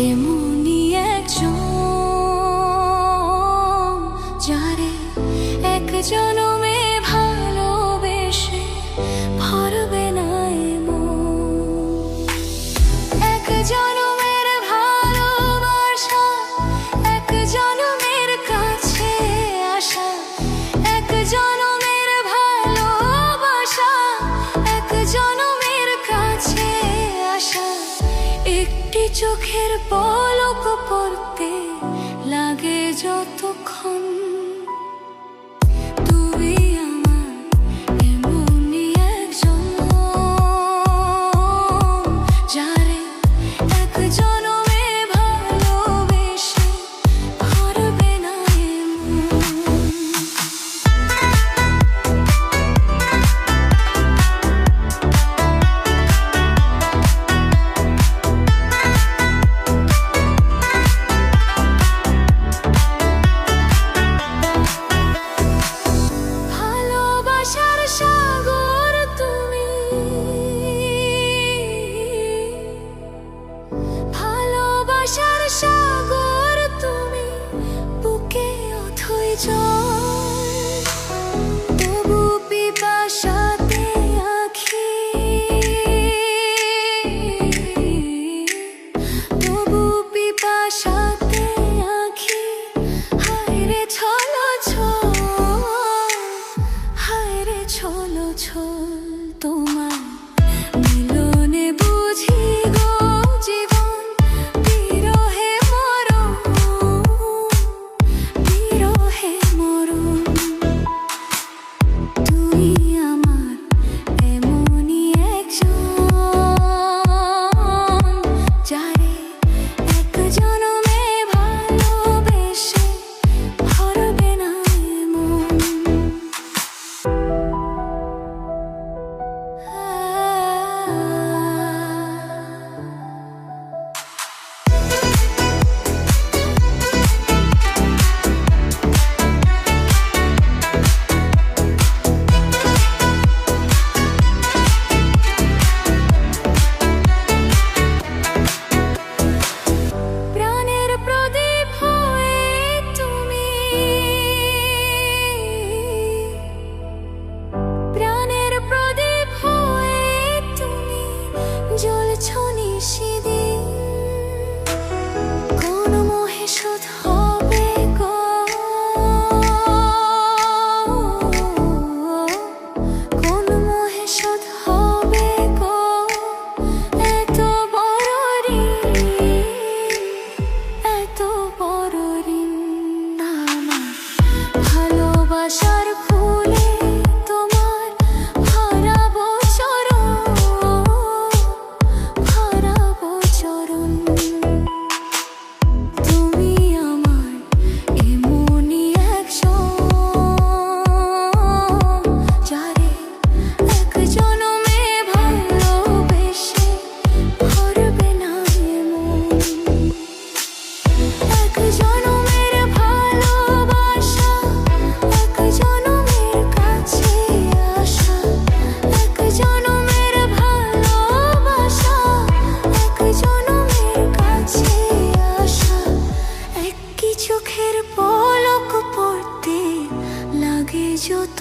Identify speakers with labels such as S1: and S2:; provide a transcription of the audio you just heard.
S1: এমনি একজন যারে এক জনমে একটি চোখের পলক পড়তে লাগে যতক্ষণ 就 চোখের পলক পড়তে লাগে যত